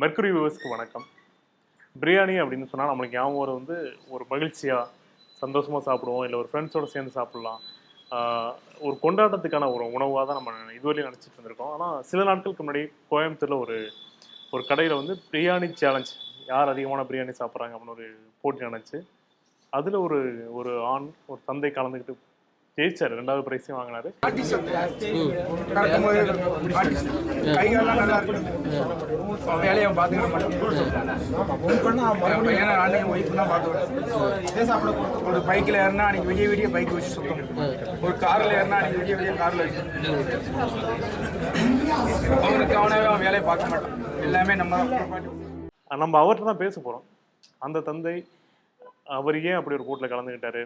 Mercury வியூவர்ஸ்க்கு வணக்கம். பிரியாணி அப்படின்னு சொன்னால் நம்மளுக்கு ஞாபகம் வரும் வந்து ஒரு மகிழ்ச்சியாக சந்தோஷமாக சாப்பிடுவோம் இல்லை ஒரு ஃப்ரெண்ட்ஸோடு சேர்ந்து சாப்பிட்லாம். ஒரு கொண்டாட்டத்துக்கான ஒரு உணவாக தான் நம்ம இதுவரையும் நினச்சிட்டு இருந்திருக்கோம். ஆனால் சில நாட்களுக்கு முன்னாடி கோயம்புத்தூரில் ஒரு ஒரு கடையில் வந்து பிரியாணி சேலஞ்ச் யார் அதிகமான பிரியாணி சாப்பிட்றாங்க அப்படின்னு ஒரு போட்டி நடந்துச்சு. அதில் ஒரு ஒரு ஆண் ஒரு தந்தை கலந்துக்கிட்டு ஜெயிச்சார் ரெண்டாவது பிரைஸையும் வாங்கினாரு. வேலையை பார்த்துக்கிற மாட்டேன் ஒரு பைக்கில் ஏறினா அன்னைக்கு விடிய விடிய பைக் வச்சு சுத்தம் ஒரு காரில் ஏறினா அன்னைக்கு விடிய விடிய காரில் வச்சு அவனுக்கு அவனவே அவன் வேலையை பார்க்க மாட்டான். எல்லாமே நம்ம நம்ம அவர்கிட்ட தான் பேச போகிறோம் அந்த தந்தை அவர் ஏன் அப்படி ஒரு கூட்டில் கலந்துக்கிட்டாரு?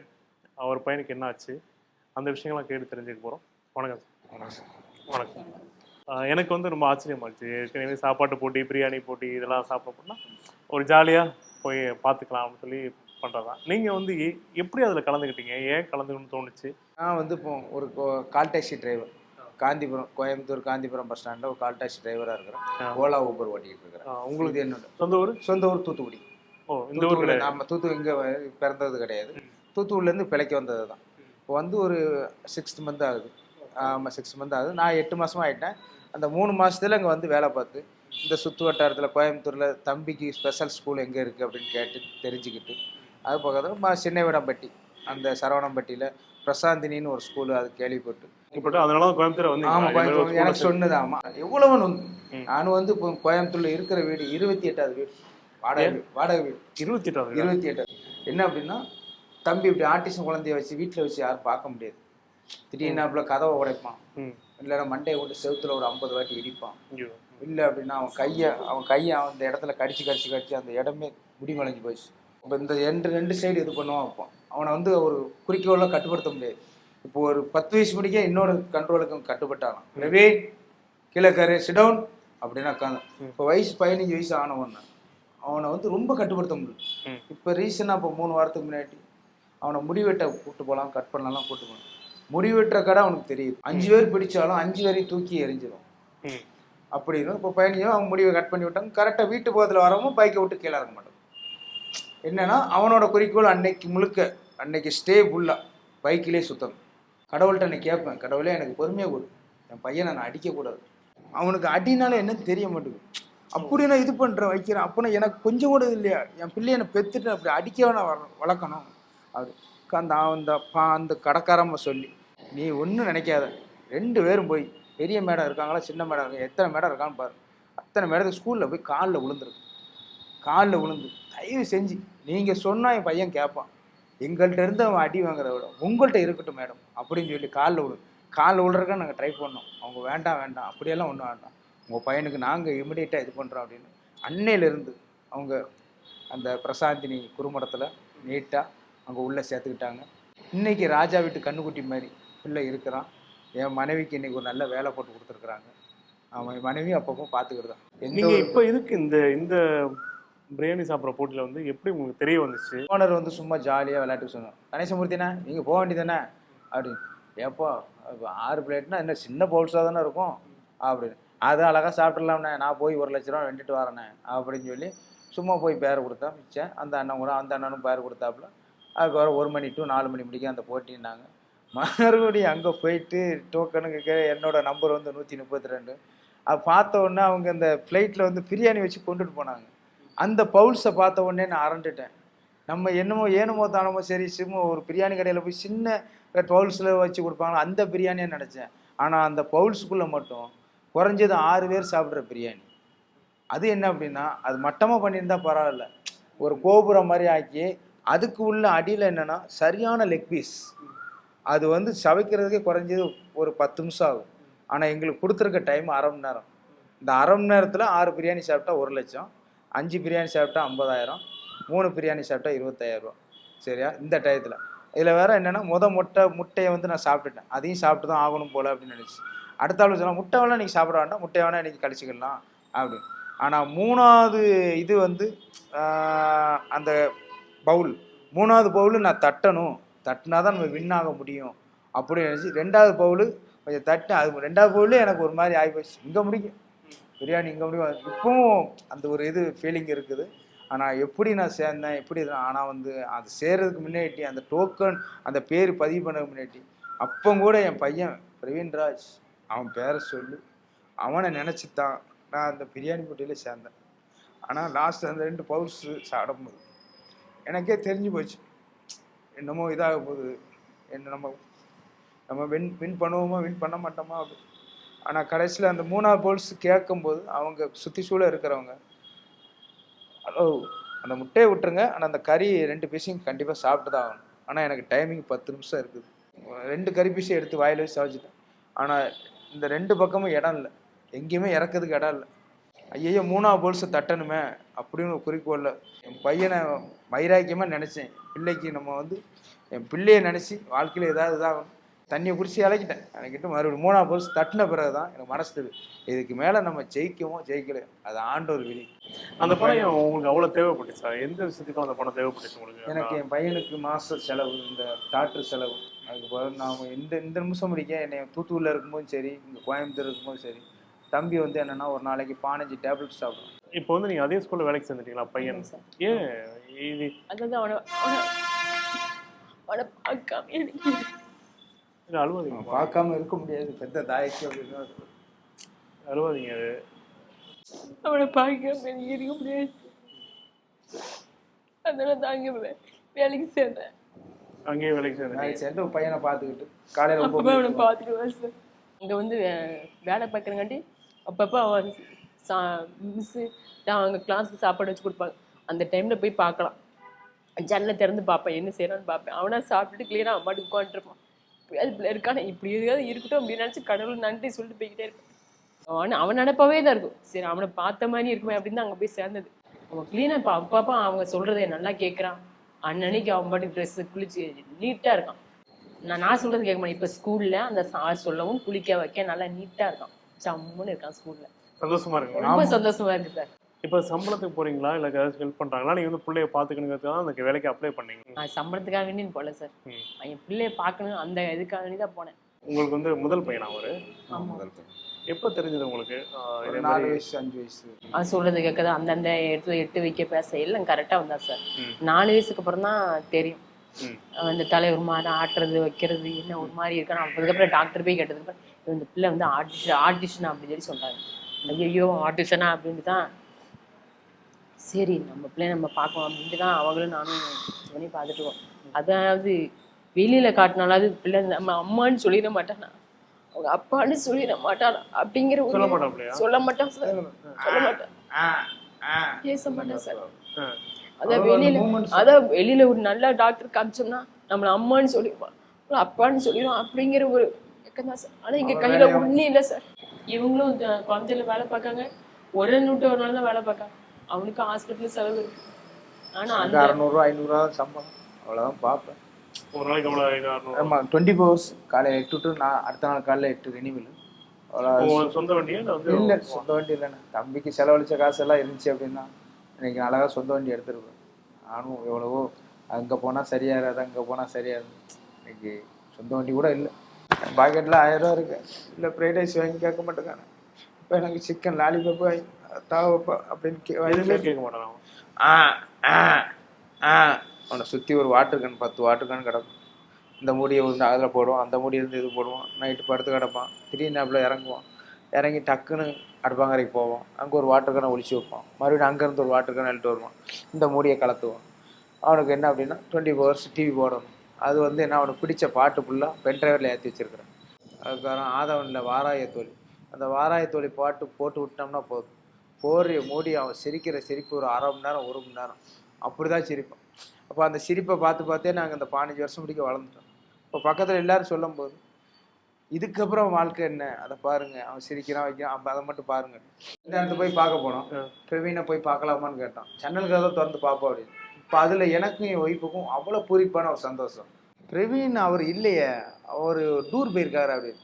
அவர் பையனுக்கு என்ன ஆச்சு? அந்த விஷயங்கள்லாம் கேட்டு தெரிஞ்சுக்க போகிறோம் வணக்கம் சார். வணக்கம் ஆஹ் எனக்கு வந்து ரொம்ப ஆச்சரியமாச்சு. ஏற்கனவே சாப்பாட்டு போட்டி பிரியாணி போட்டி இதெல்லாம் சாப்பிட போனால் ஒரு ஜாலியாக போய் பார்த்துக்கலாம் அப்படின்னு சொல்லி பண்ணுறதா நீங்கள் வந்து எப்படி அதில் கலந்துக்கிட்டீங்க ஏன் கலந்துக்கணும்னு தோணுச்சு? நான் வந்து இப்போ ஒரு call taxi driver. Gandhipuram Coimbatore Gandhipuram bus ஸ்டாண்டில் ஒரு கால் டாக்ஸி டிரைவராக இருக்கிறேன். ஓலா ஊபர் ஓட்டிக்கிட்டு இருக்கிறேன். உங்களுக்கு என்னோட சொந்த ஊர்? சொந்த ஊர் தூத்துக்குடி. ஓ இந்த ஊர் நம்ம தூத்துக்குடி இங்கே பிறந்தது கிடையாது. தூத்துக்குடிலேருந்து பிழைக்க வந்தது தான் இப்போ வந்து ஒரு சிக்ஸ்த் மந்த் ஆகுது. ஆமாம் சிக்ஸ் மந்த் ஆகுது. நான் எட்டு மாதமாக ஆகிட்டேன் அந்த மூணு மாதத்துல இங்கே வந்து வேலை பார்த்து இந்த சுற்று வட்டாரத்தில் கோயம்புத்தூரில் தம்பிக்கு ஸ்பெஷல் ஸ்கூல் எங்கே இருக்குது அப்படின்னு கேட்டு தெரிஞ்சுக்கிட்டு அது பக்கத்தில் சின்னவிடம்பட்டி அந்த சரவணம்பட்டியில் பிரசாந்தினின்னு ஒரு ஸ்கூலு அது கேள்விப்பட்டு. அதனால தான் கோயம்புத்தூர் வந்து ஆமாம் கோயம்புத்தூர் எனக்கு சொன்னது ஆமாம் எவ்வளவு வந்து ம். நானும் வந்து இப்போ கோயம்புத்தூரில் இருக்கிற வீடு இருபத்தி எட்டாவது வீடு. வாடகை வீடு வாடகை வீடு. இருபத்தி எட்டாவது இருபத்தி எட்டாவது. என்ன அப்படின்னா தம்பி இப்படி ஆர்டிஸ்ட் குழந்தைய வச்சு வீட்டில் வச்சு யாரும் பார்க்க முடியாது. திடீர்னு அப்பல கதவை உடைப்பான். இல்லைன்னா மண்டையை கொண்டு செவுத்துல ஒரு ஐம்பது வாட்டி இடிப்பான். இல்லை அப்படின்னா அவன் கையை அவன் கையை அவன் இந்த இடத்துல கடிச்சு கடிச்சு கடிச்சு அந்த இடமே முடி மலைஞ்சு போச்சு. இப்போ இந்த ரெண்டு ரெண்டு சைடு இது பண்ணுவான் வைப்பான் அவனை வந்து ஒரு குறிக்கோளாக கட்டுப்படுத்த முடியாது. இப்போ ஒரு பத்து வயசு முடிக்க இன்னொரு கண்ட்ரோலுக்கும் கட்டுப்பட்டானான். ரவி கீழே கரு சிடவுன் அப்படின்னு உட்காந்தான் இப்போ வயசு பதினஞ்சு வயசு ஆனவன் அவனை வந்து ரொம்ப கட்டுப்படுத்த முடியும். இப்போ ரீசனாக இப்போ மூணு வாரத்துக்கு முன்னாடி அவனை முடிவெட்ட கூட்டு போகலாம் கட் பண்ணலாம் கூட்டு போகலாம் முடிவெட்டுற கடை அவனுக்கு தெரியுது. அஞ்சு பேர் பிடிச்சாலும் அஞ்சு பேரையும் தூக்கி எறிஞ்சிடும் ம். அப்படின்னு இப்போ பதினஞ்சு அவன் முடிவை கட் பண்ணி விட்டாங்க. கரெக்டாக வீட்டு பக்கத்தில் வரவும் பைக்கை விட்டு கீழே இறங்க மாட்டான் என்னன்னா அவனோட குறிக்கோள் அன்னைக்கு முழுக்க அன்னைக்கு ஸ்டே ஃபுல்லாக பைக்கிலே சுத்தம் கடவுள்கிட்ட நான் கேட்பேன் கடவுளே எனக்கு பொறுமையாக கொடு. என் பையனை நான் அடிக்கக்கூடாது. அவனுக்கு அடினால என்ன தெரிய மாட்டேங்குது. அப்படி நான் இது பண்ணுறேன் வைக்கிறேன். அப்போ எனக்கு கொஞ்சம் கூட இது இல்லையா? என் பிள்ளைய நான் பெற்றுட்டு அப்படி அடிக்க வர வளர்க்கணும். அப்படி உட்காந்து அந்த பா அந்த கடைக்காரம்மா சொல்லி. நீ ஒன்றும் நினைக்காத. ரெண்டு பேரும் போய் பெரிய மேடம் இருக்காங்களா சின்ன மேடம் இருக்காங்க எத்தனை மேடம் இருக்கான்னு பாரு. அத்தனை மேடத்துக்கு ஸ்கூலில் போய் காலில் விழுந்துருக்கு காலில் விழுந்து தயவு செஞ்சு நீங்கள் சொன்னால் என் பையன் கேட்பான் எங்கள்கிட்ட இருந்து அவன் அடி வாங்குறத விட உங்கள்கிட்ட இருக்கட்டும் மேடம் அப்படின்னு சொல்லி காலில் விழு காலில் விழுறதுக்காக நாங்கள் ட்ரை பண்ணோம். அவங்க வேண்டாம் வேண்டாம் அப்படியெல்லாம் ஒன்றும் வேண்டாம். உங்கள் பையனுக்கு நாங்கள் இமிடியேட்டாக இது பண்ணுறோம் அப்படின்னு. அன்னையிலேருந்து அவங்க அந்த பிரசாந்தினி குறுமடத்தில் நீட்டாக அங்கே உள்ளே சேர்த்துக்கிட்டாங்க. இன்னைக்கு ராஜா வீட்டு கண்ணுக்குட்டி மாதிரி பிள்ளை இருக்கிறான். என் மனைவிக்கு இன்னைக்கு ஒரு நல்ல வேலை போட்டு கொடுத்துருக்குறாங்க. அவன் என் மனைவி அப்பப்போ பார்த்துக்கிட்டு தான் எந்த நீங்க ஒரு இப்போ இதுக்கு இந்த இந்த பிரியாணி சாப்பிட்ற போட்டியில வந்து எப்படி உங்களுக்கு தெரிய வந்துச்சு? ஓனர் வந்து சும்மா ஜாலியாக விளையாட்டுக்கு சொன்னோம் கணேசமூர்த்திண்ணா நீங்கள் போக வேண்டியதானே அப்படின்னு. ஏப்பா ஆறு பிளேட்னா என்ன சின்ன பவுல்ஸாக தானே இருக்கும்? அப்படின்னு. அது அழகாக சாப்பிட்றலாம்ண்ணே நான் போய் ஒரு லட்ச ரூபா வெண்டிட்டு வரேண்ணே அப்படின்னு சொல்லி சும்மா போய் பேர் கொடுத்தா மிச்சம். அந்த அண்ணன் கூட அந்த அண்ணனும் பேர் கொடுத்தாப்புல. அதுக்கப்புறம் ஒரு மணி டு நாலு மணி முடிக்க அந்த போட்டின்னாங்க. மறுபடியும் அங்கே போயிட்டு டோக்கனுக்கு கீழே என்னோடய நம்பர் வந்து நூற்றி முப்பத்தி ரெண்டு அது பார்த்த உடனே அவங்க அந்த ஃப்ளைட்டில் வந்து பிரியாணி வச்சு கொண்டுட்டு போனாங்க. அந்த பவுல்ஸை பார்த்த உடனே நான் அரண்டுட்டேன். நம்ம என்னமோ ஏனமோ தானமோ சரி சிம்மு ஒரு பிரியாணி கடையில் போய் சின்ன பவுல்ஸில் வச்சு கொடுப்பாங்க அந்த பிரியாணியை நினச்சேன். ஆனால் அந்த பவுல்ஸுக்குள்ளே மட்டும் குறைஞ்சது ஆறு பேர் சாப்பிட்ற பிரியாணி. அது என்ன அப்படின்னா அது மட்டமாக பண்ணியிருந்தா பரவாயில்ல. ஒரு கோபுரம் மாதிரி ஆக்கி அதுக்கு உள்ள அடியில் என்னென்னா சரியான லெக் பீஸ் அது வந்து சவைக்கிறதுக்கே குறைஞ்சது ஒரு பத்து நிமிஷம் ஆகும். ஆனால் எங்களுக்கு கொடுத்துருக்க டைம் அரை மணி நேரம். இந்த அரை மணி நேரத்தில் ஆறு பிரியாணி சாப்பிட்டா ஒரு லட்சம் அஞ்சு பிரியாணி சாப்பிட்டா ஐம்பதாயிரம் மூணு பிரியாணி சாப்பிட்டா இருபத்தாயிரம் ரூபா. சரியா? இந்த டயத்தில். இதில் வேறு என்னென்னா முத முட்டை முட்டையை வந்து நான் சாப்பிட்டுட்டேன். அதையும் சாப்பிட்டு தான் ஆகணும் போல அப்படின்னு நினச்சி. அடுத்த ஆள் சொன்னால் முட்டை வேணால் நீங்கள் சாப்பிட வேண்டாம் முட்டை வேணால் இன்றைக்கி கழிச்சிக்கலாம் அப்படின்னு. ஆனால் மூணாவது இது வந்து அந்த பவுல் மூணாவது பவுல் நான் தட்டணும். தட்டினா தான் நம்ம வின் ஆக முடியும். அப்படின்னு நினச்சி ரெண்டாவது பவுல் கொஞ்சம் தட்டு அது ரெண்டாவது பவுலே எனக்கு ஒரு மாதிரி ஆகிப்போச்சு இங்கே முடிக்கும் பிரியாணி இங்கே முடியும். இப்பவும் அந்த ஒரு இது ஃபீலிங் இருக்குது. ஆனால் எப்படி நான் சேர்ந்தேன்? எப்படி ஆனால் வந்து அது சேர்றதுக்கு முன்னாடி அந்த டோக்கன் அந்த பேர் பதிவு பண்ணதுக்கு முன்னாடி அப்போ கூட என் பையன் பிரவீன்ராஜ் அவன் பேரை சொல்லி. அவனை நினச்சி தான் நான் அந்த பிரியாணி போட்டியில் சேர்ந்தேன். ஆனால் லாஸ்ட் அந்த ரெண்டு பவுல்ஸ் சாப்பிடும்போது எனக்கே தெரிஞ்சு போச்சு. என்னமோ இதாக போகுது. என்ன நம்ம நம்ம வின் வின் பண்ணுவோமா வின் பண்ண மாட்டோமா? அப்படி ஆனால் கடைசியில் அந்த மூணாவது போல்ஸ் கேட்கும்போது அவங்க சுற்றி சூழ இருக்கிறவங்க ஹலோ அந்த முட்டையை விட்டுருங்க. ஆனால் அந்த கறி ரெண்டு பீஸையும் கண்டிப்பாக சாப்பிட்டு தான் ஆகணும். ஆனால் எனக்கு டைமிங் பத்து நிமிஷம் இருக்குது. ரெண்டு கறி பீஸை எடுத்து வாயில் வச்சு சாப்பிச்சிட்டேன் ஆனால் இந்த ரெண்டு பக்கமும் இடம் இல்லை. எங்கேயுமே இறக்கிறதுக்கு இடம் இல்லை. ஐயோ மூணாவது போல்ஸை தட்டணுமே அப்படின்னு ஒரு குறிக்கோளில் என் பையனை வைராக்கியமாக நினச்சேன். பிள்ளைக்கு நம்ம வந்து என் பிள்ளையை நினச்சி வாழ்க்கையில் ஏதாவது இதாகணும். தண்ணியை குடிச்சு இறக்கிட்டேன். இறக்கிட்டு மறுபடியும் மூணாவது போல்ஸ் தட்டின பிறகு தான் எனக்கு மனசுது இதுக்கு மேலே நம்ம ஜெயிக்கவோ ஜெயிக்கல. அது ஆண்டவர் விழி அந்த பணம் உங்களுக்கு அவ்வளவு தேவைப்பட்டுச்சா? எந்த விஷயத்துக்கும் அந்த பணம் தேவைப்பட்டுச்சு உங்களுக்கு? எனக்கு என் பையனுக்கு மாச செலவு இந்த டாக்டர் செலவு. அதுக்கு பிறகு நான் இந்த இந்த நிமிஷம் முடிக்க என்னை தூத்துக்குடியில் இருக்கும்போதும் சரி இங்கே கோயம்புத்தூர் இருக்கும்போதும் சரி தம்பி வந்து என்னன்னா ஒரு நாளைக்கு பதினஞ்சு டேப்லெட் சாப்பிடும். இப்போ வந்து நீங்க அதே ஸ்கூல்ல வேலைக்கு சேர்ந்துட்டீங்களா பையன்? ஏன்? இது அதாவது அவனை அவனை பார்க்காம எனக்கு. அழுவாதீங்க. பார்க்காம இருக்க முடியாது பெத்த தாய்க்கு அப்படின்னு அழுவாதீங்க அது. அவனை பார்க்காம எனக்கு இருக்க முடியாது. அதனால தான் அங்கே வே- வேலைக்கு சேர்ந்தேன். அங்கேயே வேலைக்கு சேர்ந்து நான் சேர்ந்து பையனை பார்த்துக்கிட்டு காலையில் சார். அங்கே வந்து வேலை பார்க்குறங்காட்டி அப்பப்போ அவன் சா மிஸ்ஸு அவங்க கிளாஸுக்கு சாப்பாடு வச்சு கொடுப்பாங்க. அந்த டைமில் போய் பார்க்கலாம். ஜன்னலை திறந்து பார்ப்பேன் என்ன செய்யறான்னு பார்ப்பேன். அவனா சாப்பிட்டுட்டு கிளியராக அவன் பாட்டுக்கு உட்காந்துருப்பான் இப்படியாவது பிள்ளை இருக்கானே இப்படி எதாவது இருக்கட்டும் அப்படின்னு நினச்சி கடவுள் நன்றி சொல்லிட்டு போய்கிட்டே இருப்பேன். அவன் அவன் நினைப்பாவே தான் இருக்கும். சரி அவனை பார்த்த மாதிரி இருக்குமே அப்படின்னு தான் அங்கே போய் சேர்ந்தது. அவன் க்ளீனாக இப்போ அப்பப்போ அவங்க சொல்கிறத நல்லா கேட்குறான் அன்னன்னைக்கு அவன் பாட்டுக்கு ட்ரெஸ்ஸு குளிச்சு நீட்டாக இருக்கான். நான் நான் சொல்கிறது கேட்க மாட்டேன். இப்போ ஸ்கூலில் அந்த சார் சொல்லவும் குளிக்க வைக்க நல்லா நீட்டாக இருக்கான். சம்முன்னு இருக்கான் ஸ்கூல்ல சந்தோஷமா இருக்கு ரொம்ப சந்தோஷமா இருக்கு சார். இப்போ சம்பளத்துக்கு போறீங்களா? இல்ல ஏதாச்சும் ஹெல்ப் பண்றாங்களா? நீங்க வந்து பிள்ளைய பாத்துக்கணுங்கிறதுக்கு தான் அந்த வேலைக்கு அப்ளை பண்ணீங்க. நான் சம்பளத்துக்காக வேண்டி போல சார். என் பிள்ளைய பார்க்கணும் அந்த இதுக்காக வேண்டி தான் போனேன். உங்களுக்கு வந்து முதல் பையனா அவரு? ஆமா. எப்போ தெரிஞ்சது உங்களுக்கு? ஒரு நாலு வயசு அஞ்சு வயசு. அவன் சொல்றது கேட்கறது அந்தந்த எடுத்து எட்டு வைக்க பேச எல்லாம் கரெக்டா வந்தா சார். நாலு வயசுக்கு அப்புறம் தான் தெரியும். இந்த தலை ஒரு மாதிரி ஆட்டுறது வைக்கிறது என்ன ஒரு மாதிரி இருக்கான்னு அதுக்கப்புறம் டாக்டர் போய் கேட்டதுக்கு இந்த பிள்ளை வந்து ஆர்டிஷன் ஆர்டிஷன் அப்படின்னு சொல்லி சொல்றாங்க. ஐயோ ஆர்டிஷனா அப்படின்ட்டு தான் சரி நம்ம பிள்ளைய நம்ம பார்க்கணும் அப்படின்ட்டு தான் அவங்களும் நானும் பண்ணி பார்த்துட்டு இருக்கோம். அதாவது வெளியில காட்டினாலாவது பிள்ளை நம்ம அம்மான்னு சொல்லிட மாட்டானா? அவங்க அப்பான்னு சொல்லிட மாட்டானா? அப்படிங்கிற ஒரு சொல்ல மாட்டான் சார். சொல்ல மாட்டான். ஆ ஆ பேச மாட்டான் சார். ஆ. அதான் வெளியில அதான் வெளியில ஒரு நல்ல டாக்டர் காமிச்சோம்னா நம்மள அம்மான்னு சொல்லிடுவான். அப்பான்னு சொல்லிடுவான் அப்படிங்கிற ஒரு இயக்கம் தான் சார் ஆனா எங்க அவன் கையில ஒண்ணே இல்லை சார் இவங்களும் குழந்தையில வேலை பார்க்காங்க. ஒரு நூட்டு ஒரு நாள் தான் வேலை பார்க்காங்க. அவனுக்கு ஹாஸ்பிட்டல் செலவு இருக்கு. ஆனா எனக்கு அந்த அறநூறுவா ஐநூறுரூவா சம்பளம். அவ்வளோதான் பார்ப்பேன் ஒரு நாளைக்கு ஆமாம் டுவெண்ட்டி ஹவர்ஸ் காலையில் எட்டு டு நான் அடுத்த நாள் காலையில் எட்டு ரெனிவில் அவ்வளோ சொந்த வண்டியா இல்ல சொந்த வண்டி இல்லைண்ணே தம்பிக்கு செலவழிச்ச காசெல்லாம் இருந்துச்சு அப்படின்னா இன்னைக்கு அழகாக சொந்த வண்டி எடுத்துருப்பேன். நானும் எவ்வளவோ அங்கே போனால் சரியாயிராது அங்கே போனால் சரியாது இன்னைக்கு சொந்த வண்டி கூட இல்லை. பாக்கெட்டில் ஆயிரம் ரூபா இருக்கு. இல்லை ஃப்ரைட் ரைஸ் வாங்கி கேட்க மாட்டேங்கானே இப்போ எனக்கு சிக்கன் லாலிபப் வாங்கி தாவப்பா அப்படின்னு கே கேட்க மாட்டான் அவன். ஆ ஆ ஆ. அவனை சுற்றி ஒரு வாட்டர் கேன் பத்து வாட்டர் கேன் கிடக்கும். இந்த மூடியை வந்து அதில் போடுவான் அந்த மூடியை இருந்து இது போடுவான். நைட்டு படுத்து கிடப்பான். திடீர்னு நேப்பில் இறங்குவான். இறங்கி டக்குன்னு அடுப்பாங்கரைக்கு போவான். அங்கே ஒரு வாட்டர் கேனை ஒழிச்சு வைப்பான். மறுபடியும் அங்கேருந்து ஒரு வாட்டர் கேன் எடுத்து வருவான். இந்த மூடியை கலத்துவான். அவனுக்கு என்ன அப்படின்னா டுவெண்ட்டி ஹவர்ஸ் டிவி போடணும். அது வந்து என்ன அவனுக்கு பிடிச்ச பாட்டு ஃபுல்லாக பென் டிரைவரில் ஏற்றி வச்சிருக்கிறேன். அதுக்கப்புறம் ஆதவனில் வாராய தோழி. அந்த வாராய தோழி பாட்டு போட்டு விட்டோம்னா போதும். போர்வைய மூடி அவன் சிரிக்கிற சிரிப்பு ஒரு அரை மணி நேரம் ஒரு மணி நேரம். அப்படி தான் சிரிப்பான். அப்போ அந்த சிரிப்பை பார்த்து பார்த்தே நாங்கள் இந்த பதினஞ்சு வருஷம் முடிக்க வளர்ந்துட்டோம். இப்போ பக்கத்தில் எல்லாரும் சொல்லும்போது இதுக்கப்புறம் வாழ்க்கை என்ன? அதை பாருங்க. அவன் சிரிக்கிறான் வைக்கிறான். அப்போ அதை மட்டும் பாருங்க. இந்த இடத்துல போய் பார்க்க போனோம். பிரவீனை போய் பார்க்கலாமான்னு கேட்டான். ஜன்னல் கதை திறந்து பார்ப்போம் அப்படின்னு. இப்போ அதில் எனக்கும் என் ஒய்ஃபுக்கும் அவ்வளோ பூரிப்பான ஒரு சந்தோஷம். பிரவீன் அவர் இல்லையே அவர் டூர் போயிருக்காரு அப்படின்னு.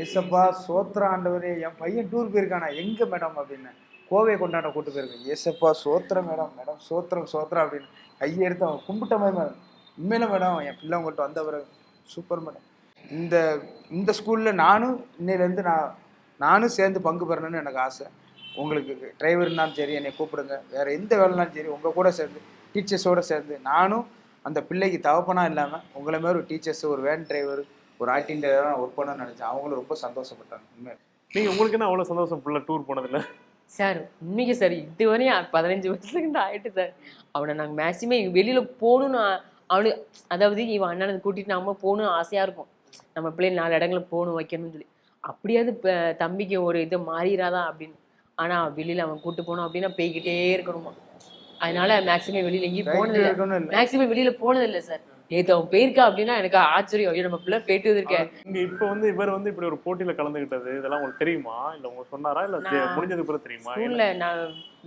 ஏசப்பா சோத்ரா ஆண்டவரே என் பையன் டூர் போயிருக்கானா? எங்கே மேடம் அப்படின்னு. கோவை கொண்டாட கூட்டு போயிருக்கேன். ஏசப்பா சோத்திரம் மேடம் மேடம் சோத்திரம் சோத்திரம் அப்படின்னு. கையை எடுத்து அவன் கும்பிட்ட மாதிரி மேடம். உண்மையில மேடம் என் பிள்ளை உங்கள்கிட்ட வந்த பிறகு சூப்பர் மேடம். இந்த இந்த ஸ்கூலில் நானும் இன்னையிலேருந்து நான் நானும் சேர்ந்து பங்கு பெறணும்னு எனக்கு ஆசை. உங்களுக்கு டிரைவர்னாலும் சரி என்னை கூப்பிடுங்க. வேறு எந்த வேலைனாலும் சரி உங்கள் கூட சேர்ந்து டீச்சர்ஸோட சேர்ந்து நானும் அந்த பிள்ளைக்கு தகப்பனா இல்லாமல் உங்களை மாதிரி ஒரு டீச்சர்ஸ் ஒரு வேன் டிரைவர் ஒரு ஆக்டிங் டிரைவராக ஒர்க் பண்ணணும்னு நினச்சேன். அவங்களும் ரொம்ப சந்தோஷப்பட்டாங்க உண்மை நீங்க உங்களுக்கு என்ன அவ்வளவு சந்தோஷம் ஃபுல்லா டூர் போனதுல? சார் உண்மைக்கு சார் இதுவரையும் பதினஞ்சு வருஷத்துக்கு ஆயிட்டு சார் அவனை நாங்கள் மேக்ஸிமம் வெளியில் போகணும்னு அவனுக்கு அதாவது இவன் அண்ணனை கூட்டிட்டு நம்ம போகணும்னு ஆசையாக இருக்கும். நம்ம பிள்ளைங்க நாலு இடங்களுக்கு போகணும் வைக்கணும்னு சொல்லி. அப்படியாவது இப்போ தம்பிக்கு ஒரு இது மாறிடாதா அப்படின்னு. ஆனால் வெளியில் அவன் கூட்டு போனோம் அப்படின்னா போய்கிட்டே இருக்கணுமா? அதனால மேக்ஸிமம் வெளியில் எங்கேயும் போனது இல்லை இல்லை. மேக்ஸிமம் வெளியில் போனது இல்லை சார் நேற்று அவன் போயிருக்கா அப்படின்னா எனக்கு ஆச்சரியம். ஐயோ நம்ம பிள்ளை போயிட்டு வந்திருக்கேன் இங்க இப்ப வந்து இவர் வந்து இப்படி ஒரு போட்டியில கலந்துகிட்டது இதெல்லாம் உங்களுக்கு தெரியுமா? இல்ல உங்களுக்கு சொன்னாரா? இல்ல முடிஞ்சதுக்கு பிறகு தெரியுமா? ஸ்கூல்ல நான்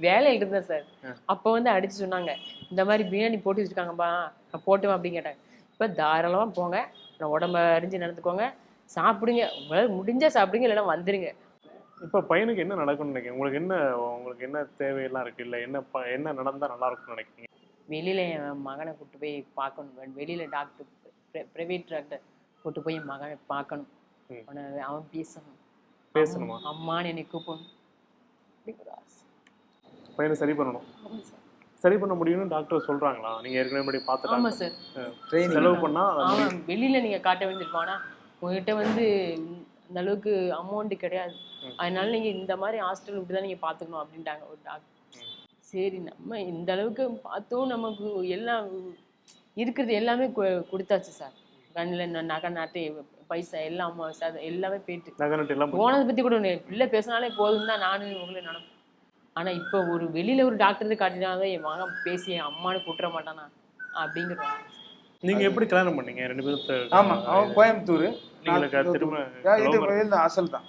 வேலையில் இருந்தேன் சார். அப்போ வந்து அடிச்சு சொன்னாங்க இந்த மாதிரி பிரியாணி போட்டு வச்சிருக்காங்கப்பா நான் போட்டுவேன் அப்படின்னு கேட்டாங்க. இப்போ தாராளமாக போங்க நான் உடம்ப அறிஞ்சு நடந்துக்கோங்க. சாப்பிடுங்க. உங்களால் முடிஞ்சா சாப்பிடுங்க இல்லைன்னா வந்துருங்க. இப்ப பையனுக்கு என்ன நடக்கும்னு நினைக்கிறீங்க? உங்களுக்கு என்ன உங்களுக்கு என்ன தேவையெல்லாம் இருக்கு? இல்ல என்ன ப- என்ன நடந்தா நல்லா இருக்கும்னு நினைக்கிறீங்க? வெளியில என் மகனை கூட்டு போய் பார்க்கணும். வெளியில டாக்டர் ப்ரைவேட் டாக்டர் கூட்டு போய் என் மகனை பார்க்கணும். அவனை அவன் பேசணும். பேசணுமா? அம்மா- அம்மான்னு என்னை கூப்பிடணும். பையனை சரி பண்ணணும். ஆமா சார். பண்ண முடியும்னு டாக்டர் சொல்றாங்களா? நீங்க ஏற்கனவே படி ஆமா பார்த்துட்டாங்க சார் செலவு பண்ணா வெளியில நீங்க காட்ட வேண்டியிருப்பான் ஆனா உங்ககிட்ட வந்து அந்த அளவுக்கு அமௌண்ட் கிடையாது. அதனால நீங்க இந்த மாதிரி ஹாஸ்டல் விட்டு தான் நீங்க பாத்துக்கணும் அப்படின்ட்டாங்க ஒரு டாக்டர் சரி நம்ம இந்த அளவுக்கு பார்த்தோம் நமக்கு எல்லாம் இருக்கிறது எல்லாமே கொடுத்தாச்சு சார் கண்ணில் நகை நாட்டு பைசா எல்லாம் எல்லாமே போயிட்டு. போனதை பத்தி கூட பிள்ளை பேசினாலே போதும் தான் நானும் உங்களை நினைப்பேன் ஆனா இப்போ ஒரு வெளியில ஒரு டாக்டர் காட்டினாதான் என் மகன் பேசி என் அம்மானு கூட்டுற மாட்டானா? அப்படிங்கிற நீங்க எப்படி கல்யாணம் பண்ணீங்க? ரெண்டு பேரும் ஆமா அவன் கோயம்புத்தூர். இது அசல் தான்.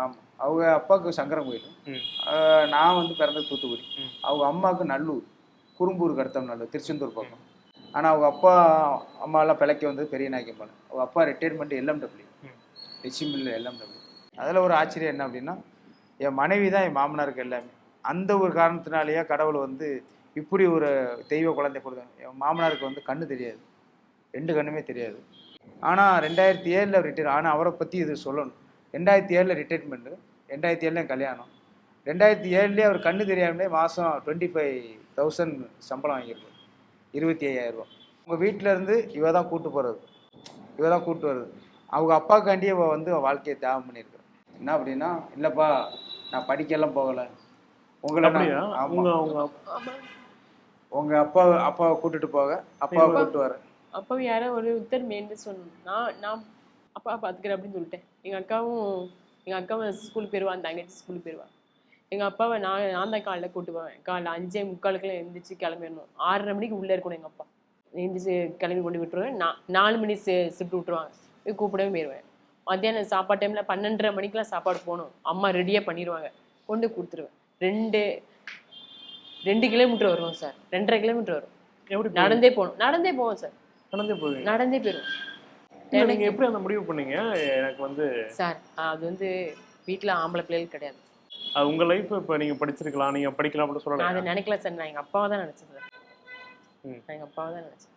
ஆமா. அவங்க அப்பாவுக்கு சங்கரன் கோயில். நான் வந்து பிறந்தது தூத்துக்குடி. அவங்க அம்மாவுக்கு நல்லூர். குறும்பூருக்கு அடுத்த நல்லூர் திருச்செந்தூர் பக்கம். ஆனால் அவங்க அப்பா அம்மா எல்லாம் பிழைக்க வந்தது பெரிய நாயக்கம்பாடு அவங்க அப்பா ரிட்டையர்மெண்ட் எல்எம்டபிள்யூ ம். ரிச்சிமில் எல்எம்டபிள்யூ அதில் ஒரு ஆச்சரியம் என்ன அப்படின்னா என் மனைவி தான் என் மாமனாருக்கு எல்லாமே. அந்த ஒரு காரணத்தினாலேயே கடவுள் வந்து இப்படி ஒரு தெய்வ குழந்தை கொடுத்தாங்க என் மாமனாருக்கு வந்து கண்ணு தெரியாது. ரெண்டு கண்ணுமே தெரியாது. ஆனால் ரெண்டாயிரத்தி ஏழில் ரிட்டையர் ஆனால் அவரை பற்றி இது சொல்லணும். ரெண்டாயிரத்தி ஏழில் ரிட்டைர்மெண்ட்டு ரெண்டாயிரத்தி ஏழில் கல்யாணம். ரெண்டாயிரத்தி ஏழுலேயே அவர் கண்ணு தெரியாமலே மாதம் டுவெண்ட்டி ஃபைவ் தௌசண்ட் சம்பளம் வாங்கியிருக்காரு. இருபத்தி ஐயாயிரம் ரூபா. உங்கள் வீட்டில் இருந்து இவ தான் கூட்டு போகிறது இவ தான் கூட்டு வருது. அவங்க அப்பாக்காண்டியே இவ வந்து வாழ்க்கையை தியாகம் பண்ணியிருக்காரு என்ன அப்படின்னா இல்லைப்பா நான் படிக்கலாம் போகலை. உங்களை உங்கள் அப்பா அப்பாவை கூட்டிட்டு போக அப்பாவை கூப்பிட்டு வர அப்போ யாரோ ஒரு உத்தர் மேண்டு சொன்னோம் நான் நான் அப்பா பார்த்துக்கிறேன் அப்படின்னு சொல்லிட்டேன். எங்கள் அக்காவும் எங்கள் அக்காவும் ஸ்கூலுக்கு போயிடுவான் தங்கச்சி ஸ்கூலுக்கு போயிடுவான் எங்கள் அப்பாவை நான் நான் தான் காலைல கூட்டு போவேன். காலைல அஞ்சே முக்காலுக்குலாம் எழுந்திரிச்சு கிளம்பிடணும். ஆறரை மணிக்கு உள்ளே இருக்கணும் எங்கள் அப்பா. எழுந்திரிச்சு கிளம்பி கொண்டு விட்டுருவேன். நான் நாலு மணி ஷிஃப்ட் விட்டுருவாங்க. கூப்பிடவே போயிடுவேன் மத்தியானம் சாப்பாடு டைமில் பன்னெண்டரை மணிக்கெலாம் சாப்பாடு போகணும். அம்மா ரெடியாக பண்ணிடுவாங்க கொண்டு கொடுத்துருவேன். ரெண்டு ரெண்டு கிலோமீட்டர் வரும் சார். ரெண்டரை கிலோமீட்டர் வரும்? நடந்தே போகணும். நடந்தே போவோம் சார். நடந்தே போவீங்க. நடந்தே போயிடும் நீங்க எப்படி அந்த முடிவு பண்ணீங்க? எனக்கு வந்து சார் அது வந்து வீட்டில் ஆம்பளை பிள்ளைகள் கிடையாது. அது உங்க லைஃப் இப்ப நீங்க படிச்சிருக்கலாம் நீங்க படிக்கலாம் அப்படின்னு நான் அதை சொல்லலாம் நினைக்கல சார். நான் எங்கள் அப்பாவை தான் நினச்சேன். நான் எங்கள் அப்பாவை தான் நினச்சேன்.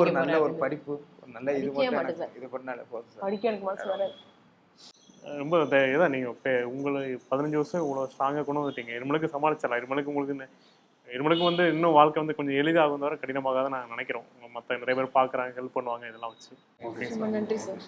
ஒரு நல்ல ஒரு படிப்பு ஒரு நல்ல இது மட்டும் இது பண்ணாலே போதும் சார். படிக்க எனக்கு மனசு வராது. ரொம்ப இதான் நீங்க இப்ப உங்களை பதினஞ்சு வருஷம் இவ்வளவு ஸ்ட்ராங்கா கொண்டு வந்துட்டீங்க. இருமலுக்கு சமாளிச்சிடலாம். இருமலுக்கு உங்களுக்கு இன்னும் வந்து இன்னும் வாழ்க்கை வந்து கொஞ்சம் எளிதாகும் தவிர கடினமாக தான் நான் நினைக்கிறோம். மற்ற நிறைய பேர் பார்க்குறாங்க ஹெல்ப் பண்ணுவாங்க இதெல்லாம் வச்சு. ஓகே நன்றி சார்